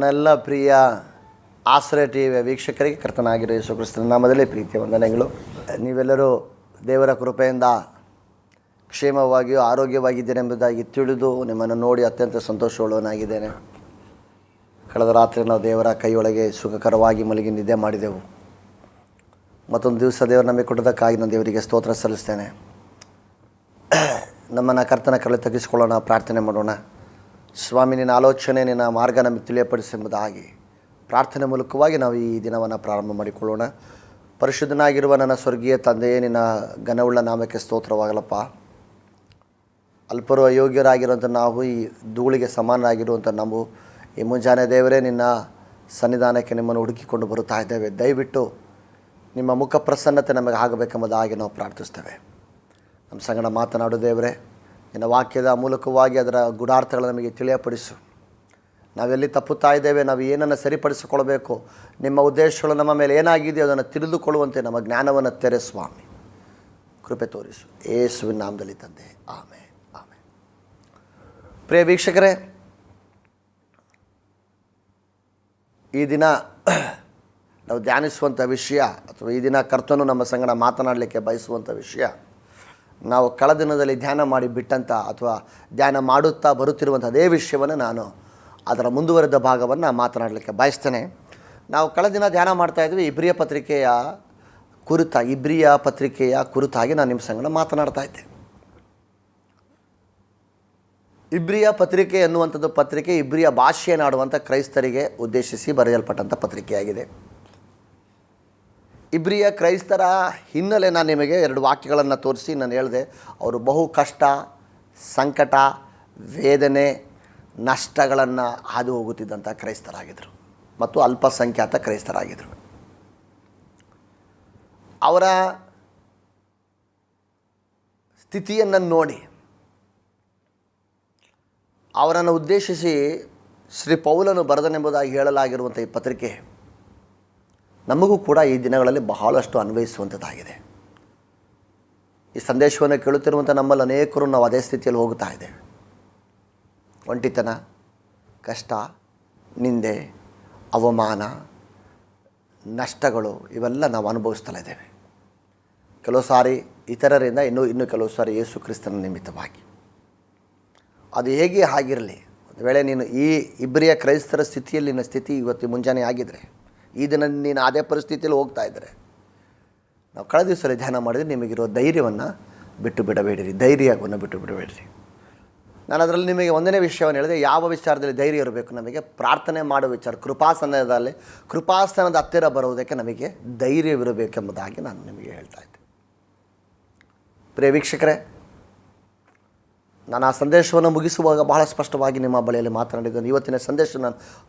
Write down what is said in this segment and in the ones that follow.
ನನ್ನ ಎಲ್ಲ ಪ್ರಿಯ ಆಶ್ರಯ ಟಿ ವಿಯ ವೀಕ್ಷಕರಿಗೆ ಕರ್ತನಾಗಿರೋ ಯೇಸುಕ್ರಿಸ್ತನ ಕ್ರಿಸ್ತನ ನಾಮದಲ್ಲೇ ಪ್ರೀತಿಯ ವಂದನೆಗಳು. ನೀವೆಲ್ಲರೂ ದೇವರ ಕೃಪೆಯಿಂದ ಕ್ಷೇಮವಾಗಿಯೂ ಆರೋಗ್ಯವಾಗಿದ್ದೀರೆಂಬುದಾಗಿ ತಿಳಿದು ನಿಮ್ಮನ್ನು ನೋಡಿ ಅತ್ಯಂತ ಸಂತೋಷವುಳ್ಳವನಾಗಿದ್ದೇನೆ. ಕಳೆದ ರಾತ್ರಿ ನಾವು ದೇವರ ಕೈಯೊಳಗೆ ಸುಖಕರವಾಗಿ ಮಲಗಿ ನಿದ್ದೆ ಮಾಡಿದೆವು. ಮತ್ತೊಂದು ದಿವಸ ದೇವರು ನಮಗೆ ಕೊಟ್ಟದಕ್ಕಾಗಿ ನಾನು ದೇವರಿಗೆ ಸ್ತೋತ್ರ ಸಲ್ಲಿಸ್ತೇನೆ. ನಮ್ಮನ್ನು ಕರ್ತನ ಕಲೆ ತಗ್ಗಿಸ್ಕೊಳ್ಳೋಣ, ಪ್ರಾರ್ಥನೆ ಮಾಡೋಣ. ಸ್ವಾಮಿ, ನಿನ್ನ ಆಲೋಚನೆ, ನಿನ್ನ ಮಾರ್ಗ ನಮಗೆ ತಿಳಿಯಪಡಿಸೆಂಬುದಾಗಿ ಪ್ರಾರ್ಥನೆ ಮೂಲಕವಾಗಿ ನಾವು ಈ ದಿನವನ್ನು ಪ್ರಾರಂಭ ಮಾಡಿಕೊಳ್ಳೋಣ. ಪರಿಶುದ್ಧನಾಗಿರುವ ನನ್ನ ಸ್ವರ್ಗೀಯ ತಂದೆಯೇ, ನಿನ್ನ ಘನವುಳ್ಳ ನಾಮಕ್ಕೆ ಸ್ತೋತ್ರವಾಗಲಪ್ಪ. ಅಲ್ಪರು ಅಯೋಗ್ಯರಾಗಿರುವಂಥ ನಾವು, ಈ ಧೂಳಿಗೆ ಸಮಾನರಾಗಿರುವಂಥ ನಾವು, ಈ ಮುಂಜಾನೆ ದೇವರೇ, ನಿನ್ನ ಸನ್ನಿಧಾನಕ್ಕೆ ನಿಮ್ಮನ್ನು ಹುಡುಕಿಕೊಂಡು ಬರುತ್ತಾ ಇದ್ದೇವೆ. ದಯವಿಟ್ಟು ನಿಮ್ಮ ಮುಖ ಪ್ರಸನ್ನತೆ ನಮಗೆ ಆಗಬೇಕೆಂಬುದಾಗಿ ನಾವು ಪ್ರಾರ್ಥಿಸ್ತೇವೆ. ನಮ್ಮ ಸಂಗಡ ಮಾತನಾಡು ದೇವರೇ. ನಿನ್ನ ವಾಕ್ಯದ ಮೂಲಕವಾಗಿ ಅದರ ಗುಣಾರ್ಥಗಳನ್ನು ನಮಗೆ ತಿಳಿಯಪಡಿಸು. ನಾವೆಲ್ಲಿ ತಪ್ಪುತ್ತಾ ಇದ್ದೇವೆ, ನಾವು ಏನನ್ನು ಸರಿಪಡಿಸಿಕೊಳ್ಬೇಕು ನಿಮ್ಮ ಉದ್ದೇಶಗಳು ನಮ್ಮ ಮೇಲೆ ಏನಾಗಿದೆಯೋ ಅದನ್ನು ತಿಳಿದುಕೊಳ್ಳುವಂತೆ ನಮ್ಮ ಜ್ಞಾನವನ್ನು ತೆರೆ ಸ್ವಾಮಿ. ಕೃಪೆ ತೋರಿಸು. ಏಸುವಿನ ನಾಮದಲ್ಲಿ ತಂದೆ. ಆಮೆ ಆಮೆ ಪ್ರಿಯ ವೀಕ್ಷಕರೇ, ಈ ದಿನ ನಾವು ಧ್ಯಾನಿಸುವಂಥ ವಿಷಯ ಅಥವಾ ಈ ದಿನ ಕರ್ತನು ನಮ್ಮ ಸಂಗಡ ಮಾತನಾಡಲಿಕ್ಕೆ ಬಯಸುವಂಥ ವಿಷಯ ನಾವು ಕಳೆದ ದಿನದಲ್ಲಿ ಧ್ಯಾನ ಮಾಡಿ ಬಿಟ್ಟಂಥ ಅಥವಾ ಧ್ಯಾನ ಮಾಡುತ್ತಾ ಬರುತ್ತಿರುವಂಥ ಅದೇ ವಿಷಯವನ್ನು ನಾನು ಅದರ ಮುಂದುವರೆದ ಭಾಗವನ್ನು ಮಾತನಾಡಲಿಕ್ಕೆ ಬಯಸ್ತೇನೆ. ನಾವು ಕಳೆದ ದಿನ ಧ್ಯಾನ ಮಾಡ್ತಾ ಇದ್ವಿ, ಇಬ್ರಿಯ ಪತ್ರಿಕೆಯ ಕುರಿತ, ಇಬ್ರಿಯ ಪತ್ರಿಕೆಯ ಕುರಿತಾಗಿ ನಾನು ನಿಮ್ಮ ಸಂಗಡ ಮಾತನಾಡ್ತಾ ಇದ್ದೆ. ಇಬ್ರಿಯ ಪತ್ರಿಕೆ ಎನ್ನುವಂಥದ್ದು ಪತ್ರಿಕೆ ಇಬ್ರಿಯ ಭಾಷೆಯನ್ನಾಡುವಂಥ ಕ್ರೈಸ್ತರಿಗೆ ಉದ್ದೇಶಿಸಿ ಬರೆಯಲ್ಪಟ್ಟಂಥ ಪತ್ರಿಕೆಯಾಗಿದೆ. ಇಬ್ರಿಯ ಕ್ರೈಸ್ತರ ಹಿನ್ನೆಲೆ ನಾನು ನಿಮಗೆ ಎರಡು ವಾಕ್ಯಗಳನ್ನು ತೋರಿಸಿ ನಾನು ಹೇಳಿದೆ. ಅವರು ಬಹು ಕಷ್ಟ, ಸಂಕಟ, ವೇದನೆ, ನಷ್ಟಗಳನ್ನು ಹಾದು ಹೋಗುತ್ತಿದ್ದಂಥ ಕ್ರೈಸ್ತರಾಗಿದ್ದರು ಮತ್ತು ಅಲ್ಪಸಂಖ್ಯಾತ ಕ್ರೈಸ್ತರಾಗಿದ್ದರು ಅವರ ಸ್ಥಿತಿಯನ್ನು ನೋಡಿ, ಅವರನ್ನು ಉದ್ದೇಶಿಸಿ ಶ್ರೀ ಪೌಲನು ಬರೆದನೆಂಬುದಾಗಿ ಹೇಳಲಾಗಿರುವಂಥ ಈ ಪತ್ರಿಕೆ ನಮಗೂ ಕೂಡ ಈ ದಿನಗಳಲ್ಲಿ ಬಹಳಷ್ಟು ಅನ್ವಯಿಸುವಂಥದ್ದಾಗಿದೆ. ಈ ಸಂದೇಶವನ್ನು ಕೇಳುತ್ತಿರುವಂಥ ನಮ್ಮಲ್ಲಿ ಅನೇಕರು ನಾವು ಅದೇ ಸ್ಥಿತಿಯಲ್ಲಿ ಹೋಗ್ತಾ ಇದ್ದೇವೆ. ಒಂಟಿತನ, ಕಷ್ಟ, ನಿಂದೆ, ಅವಮಾನ, ನಷ್ಟಗಳು ಇವೆಲ್ಲ ನಾವು ಅನುಭವಿಸ್ತಾ ಇದ್ದೇವೆ. ಕೆಲವು ಸಾರಿ ಇತರರಿಂದ ಇನ್ನೂ ಇನ್ನೂ ಕೆಲವು ಸಾರಿ ಯೇಸು ಕ್ರಿಸ್ತನ ನಿಮಿತ್ತವಾಗಿ. ಅದು ಹೇಗೆ ಆಗಿರಲಿ ಒಂದು ವೇಳೆ ನೀನು ಈ ಇಬ್ಬರಿಯ ಕ್ರೈಸ್ತರ ಸ್ಥಿತಿಯಲ್ಲಿ ನಿನ್ನ ಸ್ಥಿತಿ ಇವತ್ತು ಮುಂಜಾನೆ ಆಗಿದ್ದರೆ ಈ ದಿನ ನೀನು ಅದೇ ಪರಿಸ್ಥಿತಿಯಲ್ಲಿ ಹೋಗ್ತಾ ಇದ್ದರೆ ನಾವು ಕಳೆದ ದಿವಸದಲ್ಲಿ ಧ್ಯಾನ ಮಾಡಿದರೆ ನಿಮಗಿರೋ ಧೈರ್ಯವನ್ನು ಬಿಟ್ಟು ಬಿಡಬೇಡಿರಿ. ಧೈರ್ಯವನ್ನು ಬಿಟ್ಟು ಬಿಡಬೇಡಿರಿ. ನಾನು ಅದರಲ್ಲಿ ನಿಮಗೆ ಒಂದನೇ ವಿಷಯವನ್ನು ಹೇಳಿದೆ. ಯಾವ ವಿಚಾರದಲ್ಲಿ ಧೈರ್ಯ ಇರಬೇಕು? ನಮಗೆ ಪ್ರಾರ್ಥನೆ ಮಾಡುವ ವಿಚಾರ, ಕೃಪಾಸನದಲ್ಲಿ, ಕೃಪಾಸನದ ಹತ್ತಿರ ಬರುವುದಕ್ಕೆ ನಮಗೆ ಧೈರ್ಯವಿರಬೇಕೆಂಬುದಾಗಿ ನಾನು ನಿಮಗೆ ಹೇಳ್ತಾ ಇದ್ದೆ. ಪ್ರಿಯ ವೀಕ್ಷಕರೇ ನಾನು ಆ ಸಂದೇಶವನ್ನು ಮುಗಿಸುವಾಗ ಬಹಳ ಸ್ಪಷ್ಟವಾಗಿ ನಿಮ್ಮ ಬಳಿಯಲ್ಲಿ ಮಾತನಾಡಿದ್ದೇನೆ. ಇವತ್ತಿನ ಸಂದೇಶ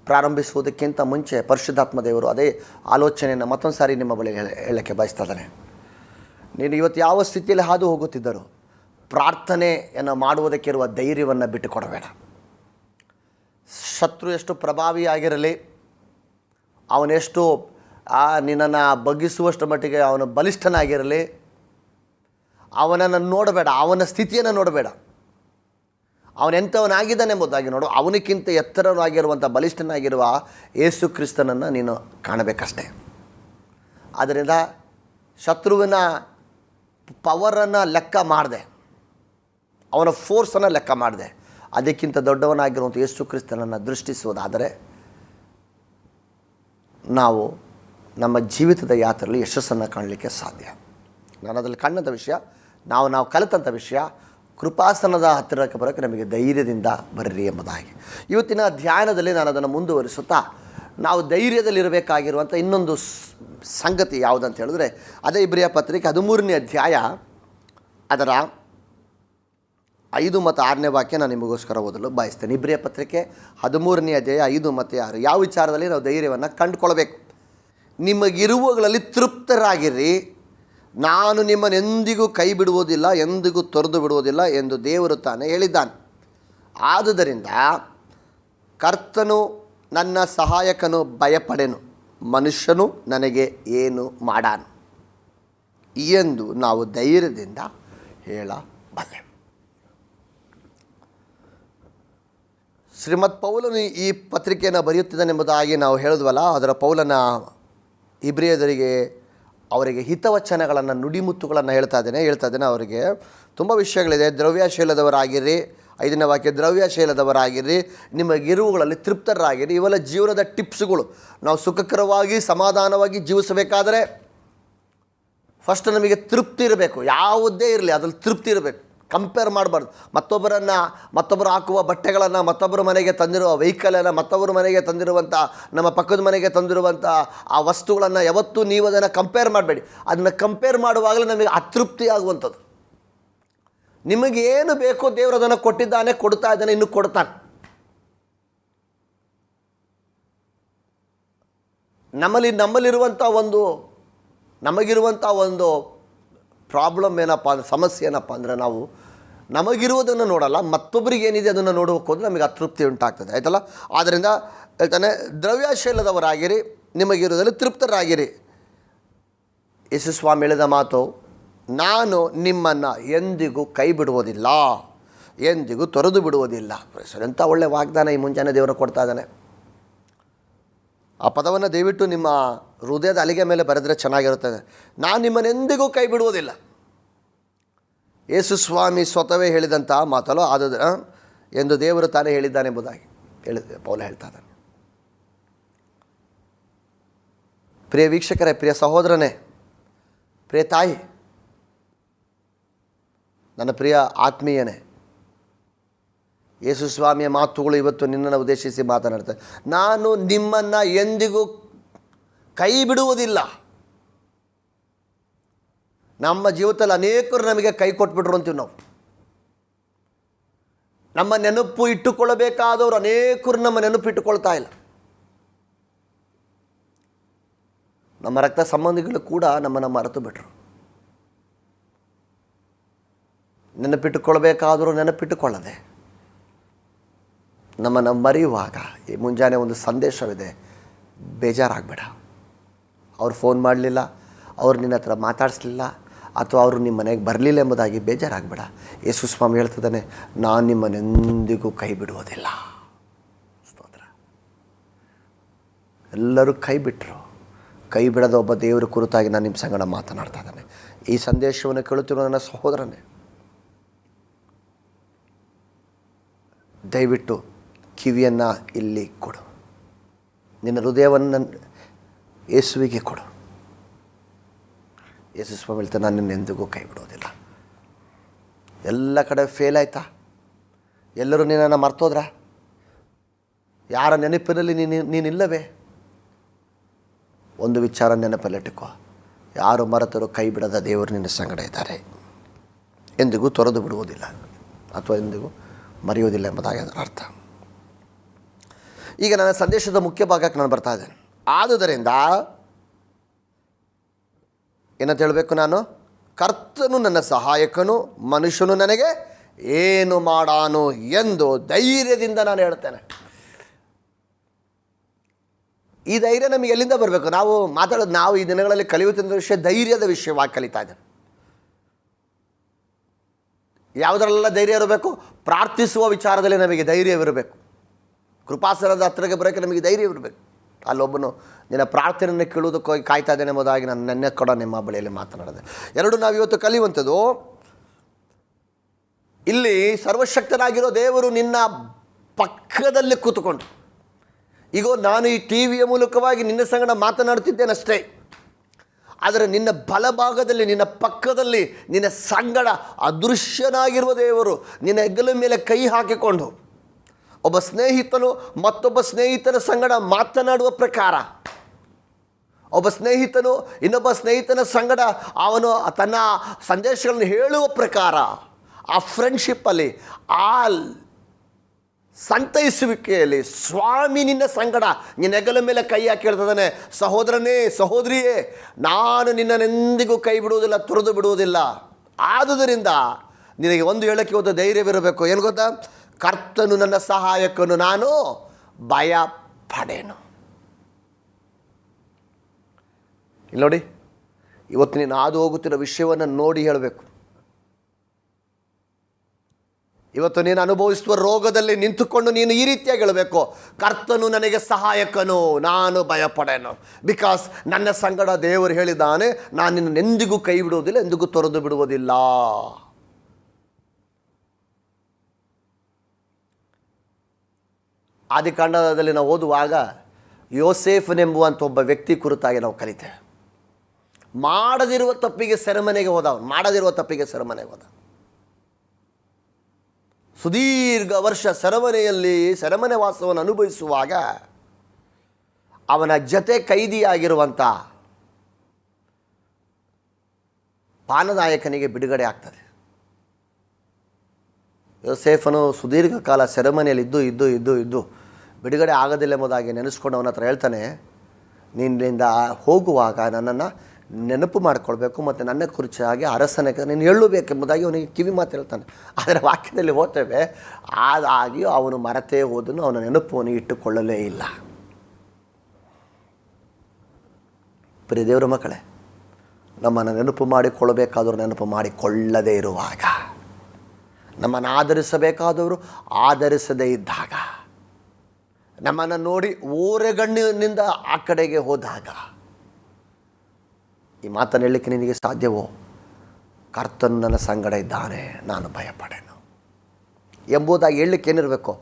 ಪ್ರಾರಂಭಿಸುವುದಕ್ಕಿಂತ ಮುಂಚೆ ಪರಿಶುದ್ಧಾತ್ಮ ದೇವರು ಅದೇ ಆಲೋಚನೆಯನ್ನು ಮತ್ತೊಂದು ಸಾರಿ ನಿಮ್ಮ ಬಳಿ ಹೇಳ- ಹೇಳಕ್ಕೆ ಬಯಸ್ತಾ ನೀನು ಇವತ್ತು ಯಾವ ಸ್ಥಿತಿಯಲ್ಲಿ ಹಾದು ಹೋಗುತ್ತಿದ್ದರೂ ಪ್ರಾರ್ಥನೆಯನ್ನು ಮಾಡುವುದಕ್ಕಿರುವ ಧೈರ್ಯವನ್ನು ಬಿಟ್ಟು ಕೊಡಬೇಡ ಶತ್ರು ಎಷ್ಟು ಪ್ರಭಾವಿಯಾಗಿರಲಿ ಅವನೆಷ್ಟು ಆ, ನಿನ್ನನ್ನು ಬಗ್ಗಿಸುವಷ್ಟು ಮಟ್ಟಿಗೆ ಅವನು ಬಲಿಷ್ಠನಾಗಿರಲಿ, ಅವನನ್ನು ನೋಡಬೇಡ, ಅವನ ಸ್ಥಿತಿಯನ್ನು ನೋಡಬೇಡ. ಅವನೆಂಥವನಾಗಿದ್ದಾನೆ ಎಂಬುದಾಗಿ ನೋಡು. ಅವನಿಗಿಂತ ಎತ್ತರವಾಗಿರುವಂಥ ಬಲಿಷ್ಠನಾಗಿರುವ ಯೇಸು ಕ್ರಿಸ್ತನನ್ನು ನೀನು ಕಾಣಬೇಕಷ್ಟೆ. ಆದ್ದರಿಂದ ಶತ್ರುವಿನ ಪವರನ್ನು ಲೆಕ್ಕ ಮಾಡಿದೆ. ಅವನ ಫೋರ್ಸನ್ನು ಲೆಕ್ಕ ಮಾಡಿದೆ. ಅದಕ್ಕಿಂತ ದೊಡ್ಡವನಾಗಿರುವಂಥ ಯೇಸು ಕ್ರಿಸ್ತನನ್ನು ದೃಷ್ಟಿಸುವುದಾದರೆ ನಾವು ನಮ್ಮ ಜೀವಿತದ ಯಾತ್ರೆಯಲ್ಲಿ ಯಶಸ್ಸನ್ನು ಕಾಣಲಿಕ್ಕೆ ಸಾಧ್ಯ. ನಾನು ಅದರಲ್ಲಿ ಕಂಡಂಥ ವಿಷಯ, ನಾವು ನಾವು ಕಲಿತಂಥ ವಿಷಯ ಕೃಪಾಸನದ ಹತ್ತಿರಕ್ಕೆ ಬರೋಕ್ಕೆ ನಮಗೆ ಧೈರ್ಯದಿಂದ ಬರ್ರಿ ಎಂಬುದಾಗಿ. ಇವತ್ತಿನ ಧ್ಯಾನದಲ್ಲಿ ನಾನು ಅದನ್ನು ಮುಂದುವರಿಸುತ್ತಾ, ನಾವು ಧೈರ್ಯದಲ್ಲಿರಬೇಕಾಗಿರುವಂಥ ಇನ್ನೊಂದು ಸಂಗತಿ ಯಾವುದಂತ ಹೇಳಿದ್ರೆ, ಅದೇ ಇಬ್ರಿಯ ಪತ್ರಿಕೆ ಹದಿಮೂರನೇ ಅಧ್ಯಾಯ, ಅದರ ಐದು ಮತ್ತು ಆರನೇ ವಾಕ್ಯ ನಾನು ನಿಮಗೋಸ್ಕರ ಓದಲು ಬಯಸ್ತೇನೆ. ಇಬ್ರಿಯ ಪತ್ರಿಕೆ ಹದಿಮೂರನೇ ಅಧ್ಯಾಯ ಐದು ಮತ್ತು ಆರು. ಯಾವ ವಿಚಾರದಲ್ಲಿ ನಾವು ಧೈರ್ಯವನ್ನು ಕಂಡುಕೊಳ್ಬೇಕು ನಿಮಗಿರುವಗಳಲ್ಲಿ ತೃಪ್ತರಾಗಿರಿ. ನಾನು ನಿಮ್ಮನ್ನೆಂದಿಗೂ ಕೈ ಬಿಡುವುದಿಲ್ಲ, ಎಂದಿಗೂ ತೊರೆದು ಬಿಡುವುದಿಲ್ಲ ಎಂದು ದೇವರು ತಾನೇ ಹೇಳಿದ್ದಾನೆ. ಆದುದರಿಂದ ಕರ್ತನು ನನ್ನ ಸಹಾಯಕನು, ಭಯಪಡೆನು. ಮನುಷ್ಯನು ನನಗೆ ಏನು ಮಾಡಾನು ಎಂದು ನಾವು ಧೈರ್ಯದಿಂದ ಹೇಳಬಲ್ಲೆ. ಶ್ರೀಮತ್ ಪೌಲನು ಈ ಪತ್ರಿಕೆಯನ್ನು ಬರೆಯುತ್ತಿದ್ದಾನೆಂಬುದಾಗಿ ನಾವು ಹೇಳಿದ್ವಲ್ಲ, ಅದರ ಪೌಲನ ಇಬ್ರಿಯದರಿಗೆ ಅವರಿಗೆ ಹಿತವಚನಗಳನ್ನು, ನುಡಿಮುತ್ತುಗಳನ್ನು ಹೇಳ್ತಾ ಇದ್ದೇನೆ. ಹೇಳ್ತಾ ಇದ್ದೇನೆ, ಅವರಿಗೆ ತುಂಬ ವಿಷಯಗಳಿದೆ. ದ್ರವ್ಯಶೀಲದವರಾಗಿರಿ, ಐದನೇ ವಾಕ್ಯ, ದ್ರವ್ಯಶೀಲದವರಾಗಿರಿ ನಿಮಗಿರುವುಗಳಲ್ಲಿ ತೃಪ್ತರಾಗಿರಿ. ಇವೆಲ್ಲ ಜೀವನದ ಟಿಪ್ಸ್ಗಳು. ನಾವು ಸುಖಕರವಾಗಿ, ಸಮಾಧಾನವಾಗಿ ಜೀವಿಸಬೇಕಾದರೆ ಫಸ್ಟ್ ನಮಗೆ ತೃಪ್ತಿ ಇರಬೇಕು. ಯಾವುದೇ ಇರಲಿ, ಅದ್ರಲ್ಲಿ ತೃಪ್ತಿ ಇರಬೇಕು. ಕಂಪೇರ್ ಮಾಡಬಾರ್ದು. ಮತ್ತೊಬ್ಬರನ್ನು, ಮತ್ತೊಬ್ಬರು ಹಾಕುವ ಬಟ್ಟೆಗಳನ್ನು ಮತ್ತೊಬ್ಬರ ಮನೆಗೆ ತಂದಿರುವ ವೆಹಿಕಲನ್ನು ಮತ್ತೊಬ್ಬರ ಮನೆಗೆ ತಂದಿರುವಂಥ ನಮ್ಮ ಪಕ್ಕದ ಮನೆಗೆ ತಂದಿರುವಂಥ ಆ ವಸ್ತುಗಳನ್ನು ಯಾವತ್ತೂ ನೀವು ಅದನ್ನು ಕಂಪೇರ್ ಮಾಡಬೇಡಿ. ಅದನ್ನು ಕಂಪೇರ್ ಮಾಡುವಾಗಲೇ ನಮಗೆ ಅತೃಪ್ತಿ ಆಗುವಂಥದ್ದು. ನಿಮಗೇನು ಬೇಕೋ ದೇವರು ಅದನ್ನು ಕೊಟ್ಟಿದ್ದಾನೆ, ಕೊಡ್ತಾ ಇದ್ದಾನೆ, ಇನ್ನು ಕೊಡ್ತಾನೆ. ನಮ್ಮಲ್ಲಿ ನಮ್ಮಲ್ಲಿರುವಂಥ ಒಂದು ನಮಗಿರುವಂಥ ಒಂದು ಪ್ರಾಬ್ಲಮ್ ಏನಪ್ಪ ಅಂದರೆ, ಸಮಸ್ಯೆ ಏನಪ್ಪ ಅಂದರೆ ನಾವು ನಮಗಿರುವುದನ್ನು ನೋಡಲ್ಲ ಮತ್ತೊಬ್ಬರಿಗೆ ಏನಿದೆ ಅದನ್ನು ಹೋದರೆ ನಮಗೆ ಅತೃಪ್ತಿ ಉಂಟಾಗ್ತದೆ, ಆಯ್ತಲ್ಲ? ಆದ್ದರಿಂದ ಹೇಳ್ತಾನೆ, ದ್ರವ್ಯಶೀಲದವರಾಗಿರಿ, ನಿಮಗಿರುವುದರಲ್ಲಿ ತೃಪ್ತರಾಗಿರಿ. ಯಶಸ್ವಾಮಿ ಹೇಳಿದ ಮಾತು, ನಾನು ನಿಮ್ಮನ್ನು ಎಂದಿಗೂ ಕೈ ಬಿಡುವುದಿಲ್ಲ ಎಂದಿಗೂ ತೊರೆದು ಬಿಡುವುದಿಲ್ಲ. ಎಂಥ ಒಳ್ಳೆಯ ವಾಗ್ದಾನ ಈ ಮುಂಜಾನೆ ದೇವರು ಕೊಡ್ತಾ ಇದ್ದಾನೆ. ಆ ಪದವನ್ನು ದಯವಿಟ್ಟು ನಿಮ್ಮ ಹೃದಯದ ಅಲಿಗೆ ಮೇಲೆ ಬರೆದ್ರೆ ಚೆನ್ನಾಗಿರುತ್ತದೆ. ನಾನು ನಿಮ್ಮನ್ನೆಂದಿಗೂ ಕೈ ಬಿಡುವುದಿಲ್ಲ. ಯೇಸು ಸ್ವಾಮಿ ಸ್ವತವೇ ಹೇಳಿದಂಥ ಮಾತಲ್ಲೋ ಅದು ಎಂದು ದೇವರು ತಾನೇ ಹೇಳಿದ್ದಾನೆ ಎಂಬುದಾಗಿ ಹೇಳಿದೆ, ಪೌಲ ಹೇಳ್ತಾ ಇದ್ದಾನೆ. ಪ್ರಿಯ ವೀಕ್ಷಕರೇ, ಪ್ರಿಯ ಸಹೋದರನೇ, ಪ್ರಿಯ ತಾಯಿ, ನನ್ನ ಪ್ರಿಯ ಆತ್ಮೀಯನೇ ಯೇಸು ಸ್ವಾಮಿಯ ಮಾತುಗಳು ಇವತ್ತು ನಿನ್ನನ್ನು ಉದ್ದೇಶಿಸಿ ಮಾತನಾಡ್ತಾರೆ. ನಾನು ನಿಮ್ಮನ್ನು ಎಂದಿಗೂ ಕೈ ಬಿಡುವುದಿಲ್ಲ. ನಮ್ಮ ಜೀವಿತದಲ್ಲಿ ಅನೇಕರು ನಮಗೆ ಕೈ ಕೊಟ್ಬಿಟ್ರು ಅಂತೀವಿ ನಾವು. ನಮ್ಮ ನೆನಪು ಇಟ್ಟುಕೊಳ್ಳಬೇಕಾದವರು ಅನೇಕರು ನಮ್ಮ ನೆನಪು ಇಟ್ಟುಕೊಳ್ತಾ ಇಲ್ಲ. ನಮ್ಮ ರಕ್ತ ಸಂಬಂಧಿಗಳು ಕೂಡ ನಮ್ಮನ್ನು ಮರೆತು ಬಿಟ್ರು. ನೆನಪಿಟ್ಟುಕೊಳ್ಬೇಕಾದರೂ ನೆನಪಿಟ್ಟುಕೊಳ್ಳದೆ. ನಮ್ಮನ್ನು ಮರೆಯುವಾಗ, ಈ ಮುಂಜಾನೆ ಒಂದು ಸಂದೇಶವಿದೆ, ಬೇಜಾರಾಗಬೇಡ. ಅವ್ರು ಫೋನ್ ಮಾಡಲಿಲ್ಲ, ಅವ್ರು ನಿನ್ನ ಹತ್ರ ಮಾತಾಡಿಸ್ಲಿಲ್ಲ, ಅಥವಾ ಅವರು ನಿಮ್ಮ ಮನೆಗೆ ಬರಲಿಲ್ಲ ಎಂಬುದಾಗಿ ಬೇಜಾರಾಗಬೇಡ. ಯೇಸು ಸ್ವಾಮಿ ಹೇಳ್ತಿದ್ದಾನೆ, ನಾನು ನಿಮ್ಮನ್ನೆಂದಿಗೂ ಕೈ ಬಿಡುವುದಿಲ್ಲ. ಸ್ತೋತ್ರ. ಎಲ್ಲರೂ ಕೈ ಬಿಟ್ಟರು ಕೈ ಬಿಡದ ಒಬ್ಬ ದೇವರ ಕುರಿತಾಗಿ ನಾನು ನಿಮ್ಮ ಸಂಗಡ ಮಾತನಾಡ್ತಾ ಇದ್ದಾನೆ. ಈ ಸಂದೇಶವನ್ನು ಕೇಳುತ್ತಿರೋ ನನ್ನ ಸಹೋದರನೇ, ದಯವಿಟ್ಟು ಕಿವಿಯನ್ನು ಇಲ್ಲಿ ಕೊಡು. ನಿನ್ನ ಹೃದಯವನ್ನು ಯೇಸುವಿಗೆ ಕೊಡು. ಯೇಸು ಸ್ವಾಮಿ ಹೇಳ್ತಾನೆ ನಾನು ನಿನ್ನ ಎಂದಿಗೂ ಕೈ ಬಿಡೋದಿಲ್ಲ. ಎಲ್ಲ ಕಡೆ ಫೇಲ್ ಆಯ್ತಾ? ಎಲ್ಲರೂ ನಿನ್ನನ್ನು ಮರ್ತೋದ್ರ? ಯಾರ ನೆನಪಿನಲ್ಲಿ ನೀನು ನೀನಿಲ್ಲವೇ? ಒಂದು ವಿಚಾರ ನೆನಪಲ್ಲಿಟ್ಟುಕೋ. ಯಾರು ಮರೆತರು ಕೈ ಬಿಡದ ದೇವರು ನಿನ್ನ ಸಂಗಡ ಇದ್ದಾರೆ. ಎಂದಿಗೂ ತೊರೆದು ಬಿಡುವುದಿಲ್ಲ. ಅಥವಾ ಎಂದಿಗೂ ಮರೆಯುವುದಿಲ್ಲ ಎಂಬುದಾಗಿ ಅದರ ಅರ್ಥ. ಈಗ ನನ್ನ ಸಂದೇಶದ ಮುಖ್ಯ ಭಾಗಕ್ಕೆ ನಾನು ಬರ್ತಾ ಇದ್ದೇನೆ. ಆದುದರಿಂದ ಏನಂತ ಹೇಳಬೇಕು ನಾನು? ಕರ್ತನು ನನ್ನ ಸಹಾಯಕನು, ಮನುಷ್ಯನು ನನಗೆ ಏನು ಮಾಡಾನು ಎಂದು ಧೈರ್ಯದಿಂದ ನಾನು ಹೇಳ್ತೇನೆ ಈ ಧೈರ್ಯ ನಮಗೆ ಎಲ್ಲಿಂದ ಬರಬೇಕು? ನಾವು ಮಾತಾಡೋದು, ನಾವು ಈ ದಿನಗಳಲ್ಲಿ ಕಲಿಯುತ್ತಿದ್ದ ವಿಷಯ ಧೈರ್ಯದ ವಿಷಯವಾಗಿ ಕಲಿತಾ ಇದ್ದೇನೆ. ಯಾವುದರಲ್ಲ ಧೈರ್ಯ ಇರಬೇಕು? ಪ್ರಾರ್ಥಿಸುವ ವಿಚಾರದಲ್ಲಿ ನಮಗೆ ಧೈರ್ಯವಿರಬೇಕು. ಕೃಪಾಸನದ ಹತ್ತಿರಕ್ಕೆ ಬರೋಕ್ಕೆ ನಮಗೆ ಧೈರ್ಯ ಇರಬೇಕು. ಅಲ್ಲೊಬ್ಬನು ನಿನ್ನ ಪ್ರಾರ್ಥನೆಯನ್ನು ಕೇಳುವುದಕ್ಕೋಗಿ ಕಾಯ್ತಾ ಇದ್ದೇನೆ ಎಂಬುದಾಗಿ ನಾನು ನೆನ್ನೆ ಕೂಡ ನಿಮ್ಮ ಬಳಿಯಲ್ಲಿ ಮಾತನಾಡಿದೆ. ಎರಡು ನಾವು ಇವತ್ತು ಕಲಿಯುವಂಥದ್ದು, ಇಲ್ಲಿ ಸರ್ವಶಕ್ತನಾಗಿರೋ ದೇವರು ನಿನ್ನ ಪಕ್ಕದಲ್ಲಿ ಕೂತ್ಕೊಂಡು ಈಗ ನಾನು ಈ ಟಿ ವಿಯ ಮೂಲಕವಾಗಿ ನಿನ್ನ ಸಂಗಡ ಮಾತನಾಡುತ್ತಿದ್ದೇನಷ್ಟೇ ಆದರೆ ನಿನ್ನ ಬಲಭಾಗದಲ್ಲಿ, ನಿನ್ನ ಪಕ್ಕದಲ್ಲಿ, ನಿನ್ನ ಸಂಗಡ ಅದೃಶ್ಯನಾಗಿರುವ ದೇವರು ನಿನ್ನ ಹೆಗಲ ಮೇಲೆ ಕೈ ಹಾಕಿಕೊಂಡು ಒಬ್ಬ ಸ್ನೇಹಿತನು ಮತ್ತೊಬ್ಬ ಸ್ನೇಹಿತನ ಸಂಗಡ ಮಾತನಾಡುವ ಪ್ರಕಾರ. ಒಬ್ಬ ಸ್ನೇಹಿತನು ಇನ್ನೊಬ್ಬ ಸ್ನೇಹಿತನ ಸಂಗಡ ಅವನು ತನ್ನ ಸಂದೇಶಗಳನ್ನು ಹೇಳುವ ಪ್ರಕಾರ ಆ ಫ್ರೆಂಡ್ಶಿಪ್ಪಲ್ಲಿ ಆ ಸಂತೈಸುವಿಕೆಯಲ್ಲಿ ಸ್ವಾಮಿ ನಿನ್ನ ಸಂಗಡ ನಿನ್ನ ಹೆಗಲ ಮೇಲೆ ಕೈ ಹಾಕಿ ಹೇಳ್ತದಾನೆ ಸಹೋದರನೇ, ಸಹೋದರಿಯೇ, ನಾನು ನಿನ್ನನೆಂದಿಗೂ ಕೈ ಬಿಡುವುದಿಲ್ಲ, ತುರಿದು ಬಿಡುವುದಿಲ್ಲ. ಆದುದರಿಂದ ನಿನಗೆ ಒಂದು ಹೇಳಕ್ಕೆ ಒಂದು ಧೈರ್ಯವಿರಬೇಕು. ಏನು ಗೊತ್ತಾ? ಕರ್ತನು ನನ್ನ ಸಹಾಯಕನು, ನಾನು ಭಯ ಪಡೆನು ಇಲ್ಲಿ ನೋಡಿ, ಇವತ್ತು ನೀನು ಹಾದು ಹೋಗುತ್ತಿರೋ ವಿಷಯವನ್ನು ನೋಡಿ ಹೇಳಬೇಕು. ಇವತ್ತು ನೀನು ಅನುಭವಿಸುವ ರೋಗದಲ್ಲಿ ನಿಂತುಕೊಂಡು ನೀನು ಈ ರೀತಿಯಾಗಿ ಹೇಳಬೇಕು, ಕರ್ತನು ನನಗೆ ಸಹಾಯಕನು, ನಾನು ಭಯಪಡೆನು. ಬಿಕಾಸ್ ನನ್ನ ಸಂಗಡ ದೇವರು ಹೇಳಿದ್ದಾನೆ, ನಾನು ನಿನ್ನ ಎಂದಿಗೂ ಕೈ ಬಿಡುವುದಿಲ್ಲ, ಎಂದಿಗೂ ತೊರೆದು ಬಿಡುವುದಿಲ್ಲ. ಆದಿಕಾಂಡದಲ್ಲಿ ನಾವು ಓದುವಾಗ ಯೋಸೇಫನೆಂಬುವಂಥ ಒಬ್ಬ ವ್ಯಕ್ತಿ ಕುರಿತಾಗಿ ನಾವು ಕಲಿತೇವೆ. ಮಾಡದಿರುವ ತಪ್ಪಿಗೆ ಸೆರೆಮನೆಗೆ ಹೋದ ಮಾಡದಿರುವ ತಪ್ಪಿಗೆ ಸೆರೆಮನೆಗೆ ಹೋದ ಸುದೀರ್ಘ ವರ್ಷ ಸೆರೆಮನೆಯಲ್ಲಿ ಸೆರೆಮನೆ ವಾಸವನ್ನು ಅನುಭವಿಸುವಾಗ ಅವನ ಜತೆ ಕೈದಿಯಾಗಿರುವಂಥ ಪಾನದಾಯಕನಿಗೆ ಬಿಡುಗಡೆ ಆಗ್ತದೆ. ಯೋಸೇಫನು ಸುದೀರ್ಘ ಕಾಲ ಸೆರೆಮನೆಯಲ್ಲಿ ಇದ್ದು ಇದ್ದು ಇದ್ದು ಇದ್ದು ಬಿಡುಗಡೆ ಆಗೋದಿಲ್ಲ ಎಂಬುದಾಗಿ ನೆನೆಸ್ಕೊಂಡು ಅವನ ಹತ್ರ ಹೇಳ್ತಾನೆ, ನಿನ್ನಿಂದ ಹೋಗುವಾಗ ನನ್ನನ್ನು ನೆನಪು ಮಾಡಿಕೊಳ್ಬೇಕು ಮತ್ತು ನನ್ನ ಕುರಿತಾಗಿ ಅರಸನಕ್ಕೆ ನೀನು ಹೇಳಬೇಕೆಂಬುದಾಗಿ ಅವನಿಗೆ ಕಿವಿ ಮಾತು ಹೇಳ್ತಾನೆ. ಆದರೆ ವಾಕ್ಯದಲ್ಲಿ ಓದ್ತೇವೆ ಆದಾಗಿಯೂ ಅವನು ಮರತೇ ಹೋದನು, ಅವನ ನೆನಪು ಇಟ್ಟುಕೊಳ್ಳಲೇ ಇಲ್ಲ. ಪ್ರಿಯ ದೇವರ ಮಕ್ಕಳೇ, ನಮ್ಮನ್ನು ನೆನಪು ಮಾಡಿಕೊಳ್ಳಬೇಕಾದವರು ನೆನಪು ಮಾಡಿಕೊಳ್ಳದೇ ಇರುವಾಗ, ನಮ್ಮನ್ನು ಆಧರಿಸಬೇಕಾದವರು ಆಧರಿಸದೇ ಇದ್ದಾಗ ನಮ್ಮನ್ನು ನೋಡಿ ಓರೆಗಣ್ಣಿನಿಂದ ಆ ಕಡೆಗೆ ಹೋದಾಗ ಈ ಮಾತನ್ನು ಹೇಳಲಿಕ್ಕೆ ನಿನಗೆ ಸಾಧ್ಯವೋ? ಕರ್ತನು ನನ್ನ ಸಂಗಡ ಇದ್ದಾನೆ, ನಾನು ಭಯಪಡೆನು. ಎಂಬುದಾಗಿ ಹೇಳಲಿಕ್ಕೆ ಏನಿರಬೇಕು?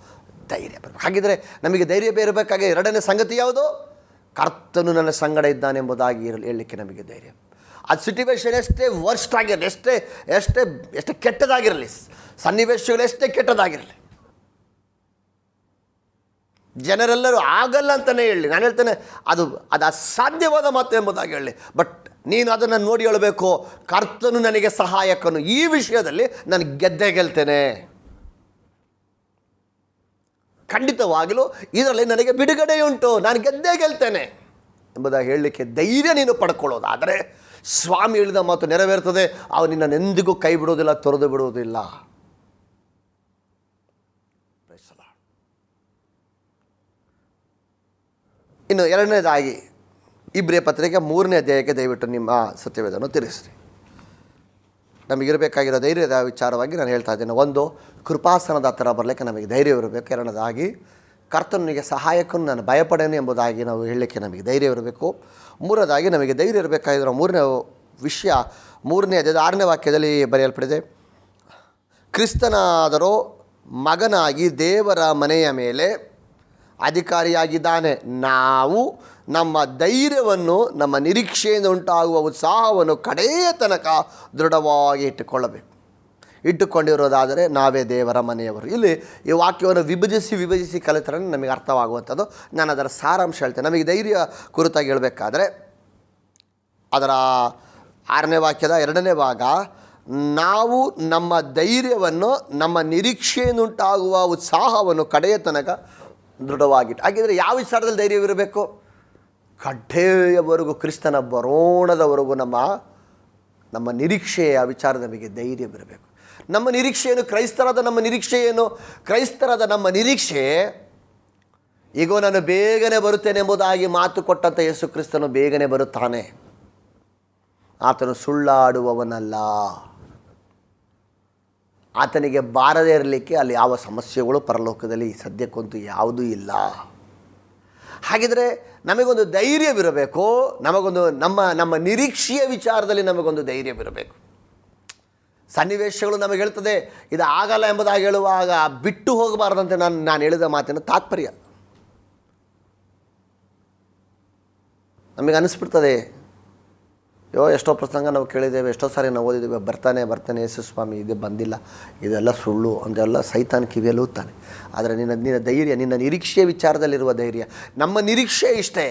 ಧೈರ್ಯ ಬರಬೇಕು ಹಾಗಿದ್ರೆ ನಮಗೆ ಧೈರ್ಯ ಬೇರಬೇಕಾಗಿ ಎರಡನೇ ಸಂಗತಿ ಯಾವುದು? ಕರ್ತನು ನನ್ನ ಸಂಗಡ ಇದ್ದಾನೆ ಎಂಬುದಾಗಿ ಇರಲಿ, ಹೇಳಲಿಕ್ಕೆ ನಮಗೆ ಧೈರ್ಯ. ಆ ಸಿಟುವೇಶನ್ ಎಷ್ಟೇ ವರ್ಸ್ಟ್ ಆಗಿರಲಿ, ಎಷ್ಟೇ ಎಷ್ಟೇ, ಎಷ್ಟು ಕೆಟ್ಟದಾಗಿರಲಿ, ಸನ್ನಿವೇಶಗಳು ಎಷ್ಟೇ ಕೆಟ್ಟದಾಗಿರಲಿ ಜನರೆಲ್ಲರೂ ಆಗಲ್ಲ ಅಂತಲೇ ಹೇಳಿ. ನಾನು ಹೇಳ್ತೇನೆ, ಅದು ಅದು ಅಸಾಧ್ಯವಾದ ಮಾತು ಎಂಬುದಾಗಿ ಹೇಳಿ. ಬಟ್ ನೀನು ಅದನ್ನು ನೋಡಿ ಹೇಳಬೇಕು. ಕರ್ತನು ನನಗೆ ಸಹಾಯಕನು. ಈ ವಿಷಯದಲ್ಲಿ ನಾನು ಗೆದ್ದೆ ಗೆಲ್ತೇನೆ. ಖಂಡಿತವಾಗಲೂ ಇದರಲ್ಲಿ ನನಗೆ ಬಿಡುಗಡೆಯುಂಟು. ನಾನು ಗೆದ್ದೇ ಗೆಲ್ತೇನೆ ಎಂಬುದಾಗಿ ಹೇಳಲಿಕ್ಕೆ ಧೈರ್ಯ ನೀನು ಪಡ್ಕೊಳ್ಳೋದಾದರೆ ಸ್ವಾಮಿ ಹೇಳಿದ ಮಾತು ನೆರವೇರ್ತದೆ. ಅವನು ನಿನ್ನನ್ನೆಂದಿಗೂ ಕೈ ಬಿಡುವುದಿಲ್ಲ, ತೊರೆದು ಬಿಡುವುದಿಲ್ಲ. ಇನ್ನು ಎರಡನೇದಾಗಿ ಇಬ್ರಿಯ ಪತ್ರಿಕೆ ಮೂರನೇ ಅಧ್ಯಾಯಕ್ಕೆ ದಯವಿಟ್ಟು ನಿಮ್ಮ ಸತ್ಯವೇದನ್ನು ತಿಳಿಸ್ರಿ. ನಮಗಿರಬೇಕಾಗಿರೋ ಧೈರ್ಯದ ವಿಚಾರವಾಗಿ ನಾನು ಹೇಳ್ತಾ ಇದ್ದೇನೆ. ಒಂದು, ಕೃಪಾಸನದ ಹತ್ರ ಬರಲಿಕ್ಕೆ ನಮಗೆ ಧೈರ್ಯ ಇರಬೇಕು. ಎರಡನೇದಾಗಿ, ಕರ್ತನಿಗೆ ಸಹಾಯಕ್ಕೂ ನಾನು ಭಯಪಡೇನು ಎಂಬುದಾಗಿ ನಾವು ಹೇಳಲಿಕ್ಕೆ ನಮಗೆ ಧೈರ್ಯ ಇರಬೇಕು. ಮೂರನೇದಾಗಿ, ನಮಗೆ ಧೈರ್ಯ ಇರಬೇಕಾಗಿರೋ ಮೂರನೇ ವಿಷಯ, ಮೂರನೇ ಅಧ್ಯಾಯದ ಆರನೇ ವಾಕ್ಯದಲ್ಲಿ ಬರೆಯಲ್ಪಡಿದೆ. ಕ್ರಿಸ್ತನಾದರೂ ಮಗನಾಗಿ ದೇವರ ಮನೆಯ ಮೇಲೆ ಅಧಿಕಾರಿಯಾಗಿದ್ದಾನೆ. ನಾವು ನಮ್ಮ ಧೈರ್ಯವನ್ನು, ನಮ್ಮ ನಿರೀಕ್ಷೆಯಿಂದ ಉಂಟಾಗುವ ಉತ್ಸಾಹವನ್ನು ಕಡೆಯ ತನಕ ದೃಢವಾಗಿ ಇಟ್ಟುಕೊಳ್ಳಬೇಕು. ಇಟ್ಟುಕೊಂಡಿರೋದಾದರೆ ನಾವೇ ದೇವರ ಮನೆಯವರು. ಇಲ್ಲಿ ಈ ವಾಕ್ಯವನ್ನು ವಿಭಜಿಸಿ ವಿಭಜಿಸಿ ಕಲಿತರೆ ನಮಗೆ ಅರ್ಥವಾಗುವಂಥದ್ದು. ನಾನು ಅದರ ಸಾರಾಂಶ ಹೇಳ್ತೇನೆ. ನಮಗೆ ಧೈರ್ಯ ಕುರಿತಾಗಿ ಹೇಳಬೇಕಾದ್ರೆ, ಅದರ ಆರನೇ ವಾಕ್ಯದ ಎರಡನೇ ಭಾಗ, ನಾವು ನಮ್ಮ ಧೈರ್ಯವನ್ನು, ನಮ್ಮ ನಿರೀಕ್ಷೆಯನ್ನುಂಟಾಗುವ ಉತ್ಸಾಹವನ್ನು ಕಡೆಯ ತನಕ ದೃಢವಾಗಿಟ್ಟು. ಹಾಗಿದ್ರೆ ಯಾವ ವಿಚಾರದಲ್ಲಿ ಧೈರ್ಯವಿರಬೇಕು? ಕಡ್ಡೆಯವರೆಗೂ ಕ್ರಿಸ್ತನ ಬರೋಣದವರೆಗೂ ನಮ್ಮ ನಮ್ಮ ನಿರೀಕ್ಷೆಯ ವಿಚಾರ ನಮಗೆ ಧೈರ್ಯವಿರಬೇಕು. ನಮ್ಮ ನಿರೀಕ್ಷೆ ಏನು ಕ್ರೈಸ್ತರಾದ ನಮ್ಮ ನಿರೀಕ್ಷೆ ಏನು? ಕ್ರೈಸ್ತರಾದ ನಮ್ಮ ನಿರೀಕ್ಷೆ ಈಗ ನಾನು ಬೇಗನೆ ಬರುತ್ತೇನೆ ಎಂಬುದಾಗಿ ಮಾತು ಕೊಟ್ಟಂಥ ಯೇಸು ಕ್ರಿಸ್ತನು ಬೇಗನೆ ಬರುತ್ತಾನೆ. ಆತನು ಸುಳ್ಳಾಡುವವನಲ್ಲ. ಆತನಿಗೆ ಬಾರದೇ ಇರಲಿಕ್ಕೆ ಅಲ್ಲಿ ಯಾವ ಸಮಸ್ಯೆಗಳು ಪರಲೋಕದಲ್ಲಿ ಸದ್ಯಕ್ಕಂತೂ ಯಾವುದೂ ಇಲ್ಲ. ಹಾಗಿದ್ರೆ ನಮಗೊಂದು ಧೈರ್ಯವಿರಬೇಕು, ನಮಗೊಂದು ನಮ್ಮ ನಮ್ಮ ನಿರೀಕ್ಷೆಯ ವಿಚಾರದಲ್ಲಿ ನಮಗೊಂದು ಧೈರ್ಯವಿರಬೇಕು. ಸನ್ನಿವೇಶಗಳು ನಮಗೆ ಹೇಳ್ತದೆ, ಇದು ಆಗಲ್ಲ ಎಂಬುದಾಗಿ ಹೇಳುವಾಗ ಬಿಟ್ಟು ಹೋಗಬಾರ್ದಂತೆ ನಾನು ನಾನು ಹೇಳಿದ ಮಾತಿನ ತಾತ್ಪರ್ಯ. ನಮಗೆ ಅನಿಸ್ಬಿಡ್ತದೆ ಯೋ, ಎಷ್ಟೋ ಪ್ರಸಂಗ ನಾವು ಕೇಳಿದ್ದೇವೆ, ಎಷ್ಟೋ ಸಾರಿ ನಾವು ಓದಿದ್ದೇವೆ, ಬರ್ತಾನೆ ಬರ್ತಾನೆ ಯೇಸು ಸ್ವಾಮಿ, ಇದು ಬಂದಿಲ್ಲ. ಇದೆಲ್ಲ ಸುಳ್ಳು ಅಂತೆಲ್ಲ ಸೈತಾನ್ ಕಿವಿಯಲ್ಲಿ ಓದ್ತಾನೆ ಆದರೆ ನಿನ್ನ ನಿನ್ನ ಧೈರ್ಯ, ನಿನ್ನ ನಿರೀಕ್ಷೆಯ ವಿಚಾರದಲ್ಲಿರುವ ಧೈರ್ಯ, ನಮ್ಮ ನಿರೀಕ್ಷೆ ಇಷ್ಟೇ.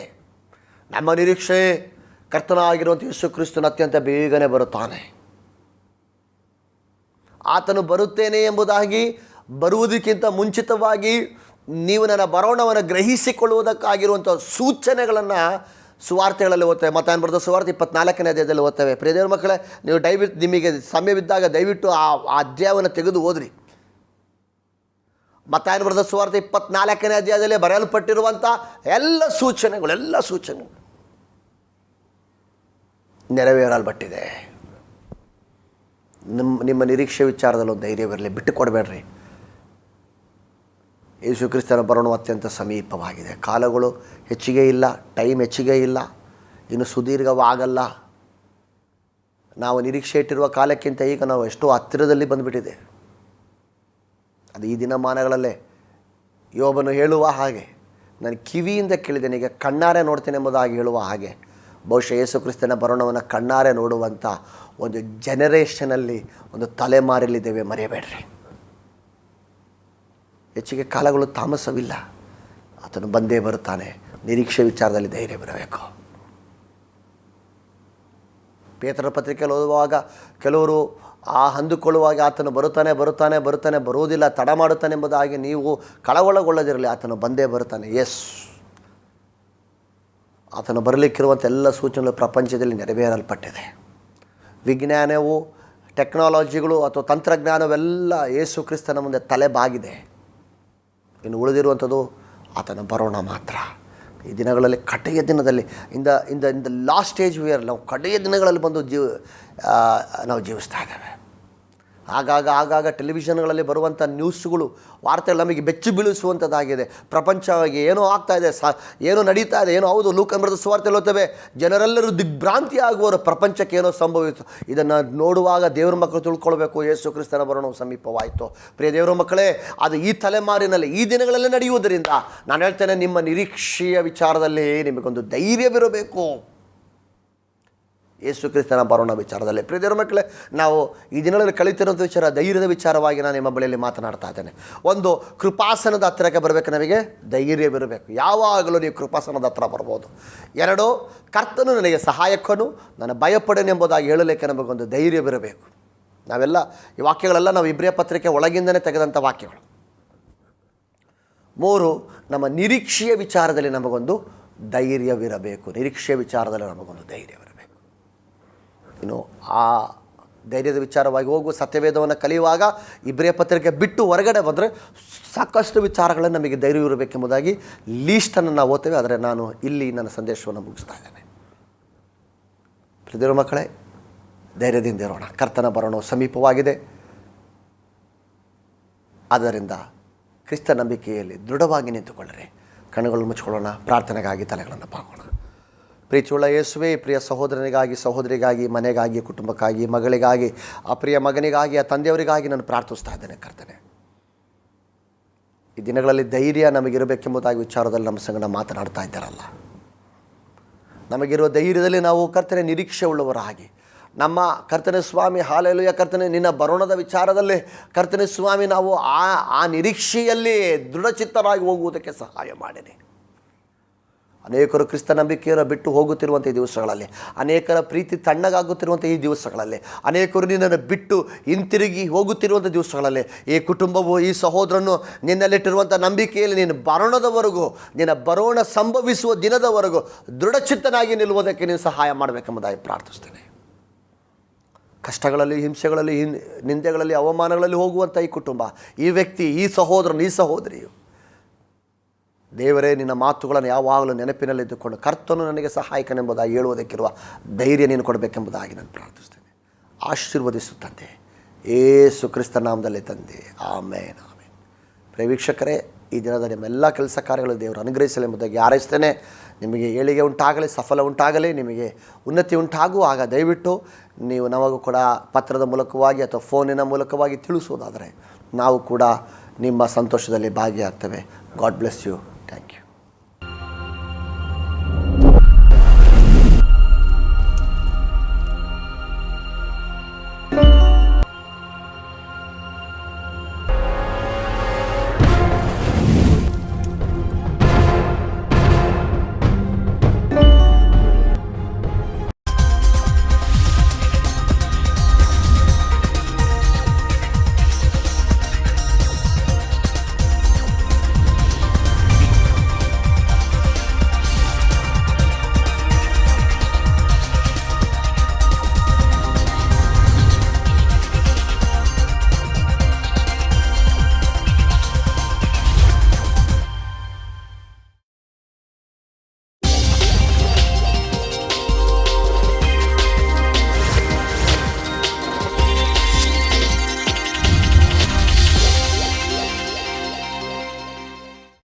ನಮ್ಮ ನಿರೀಕ್ಷೆ ಕರ್ತನಾಗಿರುವಂಥ ಯೇಸು ಕ್ರಿಸ್ತನ ಅತ್ಯಂತ ಬೇಗನೆ ಬರುತ್ತಾನೆ. ಆತನು ಬರುತ್ತೇನೆ ಎಂಬುದಾಗಿ, ಬರುವುದಕ್ಕಿಂತ ಮುಂಚಿತವಾಗಿ ನೀವು ನನ್ನ ಬರೋಣವನ್ನು ಗ್ರಹಿಸಿಕೊಳ್ಳುವುದಕ್ಕಾಗಿರುವಂಥ ಸೂಚನೆಗಳನ್ನು ಸುವಾರ್ತೆಗಳಲ್ಲಿ ಓದ್ತೇವೆ. ಮತ್ತಾನು ಬರೆದ ಸುವಾರ್ತೆ ಇಪ್ಪತ್ನಾಲ್ಕನೇ ಅಧ್ಯಾಯದಲ್ಲಿ ಓದ್ತೇವೆ. ಪ್ರಿಯದೇವ್ರ ಮಕ್ಕಳೇ, ನೀವು ದಯವಿಟ್ಟು ನಿಮಗೆ ಸಮಯವಿದ್ದಾಗ ದಯವಿಟ್ಟು ಆ ಅಧ್ಯಾಯವನ್ನು ತೆಗೆದು ಓದ್ರಿ. ಮತಾಯನ ಬರೆದ ಸುವಾರ್ತೆ ಇಪ್ಪತ್ನಾಲ್ಕನೇ ಅಧ್ಯಾಯದಲ್ಲಿ ಬರೆಯಲ್ಪಟ್ಟಿರುವಂಥ ಎಲ್ಲ ಸೂಚನೆಗಳು ಎಲ್ಲ ಸೂಚನೆಗಳು ನೆರವೇರಲ್ಪಟ್ಟಿದೆ. ನಿಮ್ಮ ನಿಮ್ಮ ನಿರೀಕ್ಷೆ ವಿಚಾರದಲ್ಲಿ ಒಂದು ಬಿಟ್ಟು ಕೊಡಬೇಡ್ರಿ ಯೇಸು ಕ್ರಿಸ್ತನ ಬರೋಣ ಅತ್ಯಂತ ಸಮೀಪವಾಗಿದೆ. ಕಾಲಗಳು ಹೆಚ್ಚಿಗೆ ಇಲ್ಲ, ಟೈಮ್ ಹೆಚ್ಚಿಗೆ ಇಲ್ಲ, ಇನ್ನು ಸುದೀರ್ಘವಾಗಲ್ಲ. ನಾವು ನಿರೀಕ್ಷೆ ಇಟ್ಟಿರುವ ಕಾಲಕ್ಕಿಂತ ಈಗ ನಾವು ಎಷ್ಟೋ ಹತ್ತಿರದಲ್ಲಿ ಬಂದುಬಿಟ್ಟಿದೆ. ಅದು ಈ ದಿನಮಾನಗಳಲ್ಲೇ ಯೋಬನು ಹೇಳುವ ಹಾಗೆ, ನಾನು ಕಿವಿಯಿಂದ ಈಗ ಕಣ್ಣಾರೆ ನೋಡ್ತೇನೆ ಎಂಬುದಾಗಿ ಹೇಳುವ ಹಾಗೆ, ಬಹುಶಃ ಯೇಸು ಕ್ರಿಸ್ತನ ಬರೋಣವನ್ನು ಕಣ್ಣಾರೆ ನೋಡುವಂಥ ಒಂದು ಜನರೇಷನಲ್ಲಿ ಒಂದು ತಲೆಮಾರಲಿದ್ದೇವೆ, ಮರೆಯಬೇಡ್ರಿ. ಹೆಚ್ಚಿಗೆ ಕಾಲಗಳು ತಾಮಸವಿಲ್ಲ. ಆತನು ಬಂದೇ ಬರುತ್ತಾನೆ. ನಿರೀಕ್ಷೆ ವಿಚಾರದಲ್ಲಿ ಧೈರ್ಯ ಬರಬೇಕು. ಪೇತರ ಪತ್ರಿಕೆಯಲ್ಲಿ ಓದುವಾಗ ಕೆಲವರು ಆ ಅಂದುಕೊಳ್ಳುವಾಗ ಆತನು ಬರುತ್ತಾನೆ ಬರುತ್ತಾನೆ ಬರುತ್ತಾನೆ, ಬರುವುದಿಲ್ಲ, ತಡ ಮಾಡುತ್ತಾನೆ ಎಂಬುದಾಗಿ ನೀವು ಕಳವಳಗೊಳ್ಳದಿರಲಿ. ಆತನು ಬಂದೇ ಬರುತ್ತಾನೆ. ಎಸ್ ಆತನು ಬರಲಿಕ್ಕಿರುವಂಥ ಎಲ್ಲ ಸೂಚನೆಗಳು ಪ್ರಪಂಚದಲ್ಲಿ ನೆರವೇರಲ್ಪಟ್ಟಿದೆ. ವಿಜ್ಞಾನವು, ಟೆಕ್ನಾಲಜಿಗಳು ಅಥವಾ ತಂತ್ರಜ್ಞಾನವೆಲ್ಲ ಯೇಸು ಕ್ರಿಸ್ತನ ಮುಂದೆ ತಲೆ ಬಾಗಿದೆ ಇನ್ನು ಉಳಿದಿರುವಂಥದ್ದು ಆತನ ಬರೋಣ ಮಾತ್ರ. ಈ ದಿನಗಳಲ್ಲಿ ಕಡೆಯ ದಿನದಲ್ಲಿ, ಇಂದ ಇಂದ ಇಂದ ಲಾಸ್ಟ್ ಸ್ಟೇಜ್ ವಿಯರ್ ನಾವು ಕಡೆಯ ದಿನಗಳಲ್ಲಿ ಬಂದು ಜೀವ ನಾವು ಜೀವಿಸ್ತಾ ಇದ್ದೇವೆ. ಆಗಾಗ ಆಗಾಗ ಟೆಲಿವಿಷನ್ಗಳಲ್ಲಿ ಬರುವಂಥ ನ್ಯೂಸ್ಗಳು ವಾರ್ತೆಗಳು ನಮಗೆ ಬೆಚ್ಚು ಬೀಳಿಸುವಂಥದ್ದಾಗಿದೆ. ಪ್ರಪಂಚವಾಗಿ ಏನೋ ಆಗ್ತಾ ಇದೆ, ಸ, ಏನೋ ನಡೀತಾ ಇದೆ, ಏನೋ ಹೌದು ಲೂಕಮೃತ ಸುವಾರ್ತೆ ಓದ್ತೇವೆ. ಜನರೆಲ್ಲರೂ ದಿಗ್ಭ್ರಾಂತಿ ಆಗುವರು ಪ್ರಪಂಚಕ್ಕೆ ಏನೋ ಸಂಭವಿಸಿತು ಇದನ್ನು ನೋಡುವಾಗ ದೇವರ ಮಕ್ಕಳು ತಿಳ್ಕೊಳ್ಬೇಕು. ಯೇಸು ಕ್ರಿಸ್ತನ ಬರೋಣ ಸಮೀಪವಾಯಿತು. ಪ್ರಿಯ ದೇವರ ಮಕ್ಕಳೇ, ಅದು ಈ ತಲೆಮಾರಿನಲ್ಲಿ, ಈ ದಿನಗಳಲ್ಲೇ ನಡೆಯುವುದರಿಂದ ನಾನು ಹೇಳ್ತೇನೆ, ನಿಮ್ಮ ನಿರೀಕ್ಷೆಯ ವಿಚಾರದಲ್ಲಿ ನಿಮಗೊಂದು ಧೈರ್ಯವಿರಬೇಕು. ಯೇಸು ಕ್ರಿಸ್ತನ ಬರೋಣ ವಿಚಾರದಲ್ಲಿ. ಪ್ರಿಯ ಮಕ್ಕಳೇ, ನಾವು ಈ ದಿನಗಳಲ್ಲಿ ಕಲಿತಿರೋಂಥ ವಿಚಾರ, ಧೈರ್ಯದ ವಿಚಾರವಾಗಿ ನಾನು ನಿಮ್ಮ ಬಳಿಯಲ್ಲಿ ಮಾತನಾಡ್ತಾ ಇದ್ದೇನೆ. ಒಂದು ಕೃಪಾಸನದ ಹತ್ತಿರಕ್ಕೆ ಬರಬೇಕು ನಮಗೆ? ಧೈರ್ಯವಿರಬೇಕು ಯಾವಾಗಲೂ ನೀವು ಕೃಪಾಸನದ ಹತ್ರ ಬರ್ಬೋದು. ಎರಡು, ಕರ್ತನು ನನಗೆ ಸಹಾಯಕನು, ನಾನು ಭಯಪಡನೆಂಬುದಾಗಿ ಹೇಳಲಿಕ್ಕೆ ನಮಗೊಂದು ಧೈರ್ಯವಿರಬೇಕು ನಾವೆಲ್ಲ ಈ ವಾಕ್ಯಗಳೆಲ್ಲ ನಾವು ಇಬ್ರಿಯ ಪತ್ರಿಕೆ ಒಳಗಿಂದನೇ ತೆಗೆದಂಥ ವಾಕ್ಯಗಳು. ಮೂರು, ನಮ್ಮ ನಿರೀಕ್ಷೆಯ ವಿಚಾರದಲ್ಲಿ ನಮಗೊಂದು ಧೈರ್ಯವಿರಬೇಕು. ನಿರೀಕ್ಷೆಯ ವಿಚಾರದಲ್ಲಿ ನಮಗೊಂದು ಧೈರ್ಯವಿರಬೇಕು. ಇನ್ನು ಆ ಧೈರ್ಯದ ವಿಚಾರವಾಗಿ ಹೋಗು, ಸತ್ಯವೇದವನ್ನು ಕಲಿಯುವಾಗ ಇಬ್ಬರೇ ಪತ್ರಿಕೆ ಬಿಟ್ಟು ಹೊರಗಡೆ ಬಂದರೆ ಸಾಕಷ್ಟು ವಿಚಾರಗಳನ್ನು ನಮಗೆ ಧೈರ್ಯ ಇರಬೇಕೆಂಬುದಾಗಿ ಲೀಸ್ಟನ್ನು ನಾವು ಓದ್ತೇವೆ. ಆದರೆ ನಾನು ಇಲ್ಲಿ ನನ್ನ ಸಂದೇಶವನ್ನು ಮುಗಿಸ್ತಾ ಇದ್ದೇನೆ. ಪ್ರತಿರೋ ಮಕ್ಕಳೇ, ಧೈರ್ಯದಿಂದ ಇರೋಣ. ಕರ್ತನ ಬರೋಣ ಸಮೀಪವಾಗಿದೆ. ಆದ್ದರಿಂದ ಕ್ರಿಸ್ತ ನಂಬಿಕೆಯಲ್ಲಿ ದೃಢವಾಗಿ ನಿಂತುಕೊಳ್ಳ್ರಿ. ಕಣ್ಣುಗಳನ್ನು ಮುಚ್ಕೊಳ್ಳೋಣ ಪ್ರಾರ್ಥನೆಗಾಗಿ ತಲೆಗಳನ್ನು ಬಾಗೋಣ ಪ್ರೀತಿಯುಳ್ಳ ಯೇಸುವೆ, ಪ್ರಿಯ ಸಹೋದರನಿಗಾಗಿ, ಸಹೋದರಿಗಾಗಿ, ಮನೆಗಾಗಿ, ಕುಟುಂಬಕ್ಕಾಗಿ, ಮಗಳಿಗಾಗಿ, ಆ ಪ್ರಿಯ ಮಗನಿಗಾಗಿ, ಆ ತಂದೆಯವರಿಗಾಗಿ ನಾನು ಪ್ರಾರ್ಥಿಸ್ತಾ ಇದ್ದೇನೆ ಕರ್ತನೆ. ಈ ದಿನಗಳಲ್ಲಿ ಧೈರ್ಯ ನಮಗಿರಬೇಕೆಂಬುದಾಗಿ ವಿಚಾರದಲ್ಲಿ ನಮ್ಮ ಸಂಗಡ ಮಾತನಾಡ್ತಾ ಇದ್ದಾರಲ್ಲ. ನಮಗಿರುವ ಧೈರ್ಯದಲ್ಲಿ ನಾವು ಕರ್ತನೆ ನಿರೀಕ್ಷೆ ಉಳ್ಳವರಾಗಿ ನಮ್ಮ ಕರ್ತನೆ ಸ್ವಾಮಿ, ಹಾಲೆಲುಯ, ಕರ್ತನೆ ನಿನ್ನ ಬರೋಣದ ವಿಚಾರದಲ್ಲಿ ಕರ್ತನೆ ಸ್ವಾಮಿ, ನಾವು ಆ ಆ ನಿರೀಕ್ಷೆಯಲ್ಲಿ ದೃಢಚಿತ್ತರಾಗಿ ಹೋಗುವುದಕ್ಕೆ ಸಹಾಯ ಮಾಡಿದೆ ಅನೇಕರು ಕ್ರಿಸ್ತ ನಂಬಿಕೆಯನ್ನು ಬಿಟ್ಟು ಹೋಗುತ್ತಿರುವಂಥ ಈ ದಿವಸಗಳಲ್ಲಿ, ಅನೇಕರ ಪ್ರೀತಿ ತಣ್ಣಗಾಗುತ್ತಿರುವಂಥ ಈ ದಿವಸಗಳಲ್ಲಿ, ಅನೇಕರು ನಿನ್ನನ್ನು ಬಿಟ್ಟು ಹಿಂತಿರುಗಿ ಹೋಗುತ್ತಿರುವಂಥ ದಿವಸಗಳಲ್ಲಿ, ಈ ಕುಟುಂಬವು, ಈ ಸಹೋದರನು ನಿನ್ನಲ್ಲಿಟ್ಟಿರುವಂಥ ನಂಬಿಕೆಯಲ್ಲಿ ನೀನು ಬರೋಣದವರೆಗೂ, ನಿನ್ನ ಬರೋಣ ಸಂಭವಿಸುವ ದಿನದವರೆಗೂ ದೃಢಚಿತ್ತನಾಗಿ ನಿಲ್ಲುವುದಕ್ಕೆ ನೀನು ಸಹಾಯ ಮಾಡಬೇಕೆಂಬುದಾಗಿ ಪ್ರಾರ್ಥಿಸ್ತೇನೆ ಕಷ್ಟಗಳಲ್ಲಿ, ಹಿಂಸೆಗಳಲ್ಲಿ ನಿಂದೆಗಳಲ್ಲಿ, ಅವಮಾನಗಳಲ್ಲಿ ಹೋಗುವಂಥ ಈ ಕುಟುಂಬ, ಈ ವ್ಯಕ್ತಿ, ಈ ಸಹೋದರನು, ಈ ಸಹೋದರಿಯು ದೇವರೇ, ನಿನ್ನ ಮಾತುಗಳನ್ನು ಯಾವಾಗಲೂ ನೆನಪಿನಲ್ಲಿದ್ದುಕೊಂಡು ಕರ್ತನು ನನಗೆ ಸಹಾಯಕನೆಂಬುದಾಗಿ ಹೇಳುವುದಕ್ಕಿರುವ ಧೈರ್ಯ ನೀನು ಕೊಡಬೇಕೆಂಬುದಾಗಿ ನಾನು ಪ್ರಾರ್ಥಿಸ್ತೇನೆ ಆಶೀರ್ವದಿಸುತ್ತಂತೆ. ಏಸು ಕ್ರಿಸ್ತ ನಾಮದಲ್ಲಿ ತಂದೆ. ಆಮೇನ್ ಆಮೇನ್. ಪ್ರಿಯ ವೀಕ್ಷಕರೇ, ಈ ದಿನದ ನಿಮ್ಮೆಲ್ಲ ಕೆಲಸ ಕಾರ್ಯಗಳು ದೇವರು ಅನುಗ್ರಹಿಸಲಿ ಎಂಬುದಾಗಿ ಹಾರೈಸ್ತೇನೆ. ನಿಮಗೆ ಏಳಿಗೆ ಉಂಟಾಗಲಿ, ಸಫಲ ಉಂಟಾಗಲಿ, ನಿಮಗೆ ಉನ್ನತಿ ಉಂಟಾಗುವಾಗ ದಯವಿಟ್ಟು ನೀವು ನಮಗೂ ಕೂಡ ಪತ್ರದ ಮೂಲಕವಾಗಿ ಅಥವಾ ಫೋನಿನ ಮೂಲಕವಾಗಿ ತಿಳಿಸುವುದಾದರೆ ನಾವು ಕೂಡ ನಿಮ್ಮ ಸಂತೋಷದಲ್ಲಿ ಭಾಗಿಯಾಗ್ತೇವೆ. God bless you.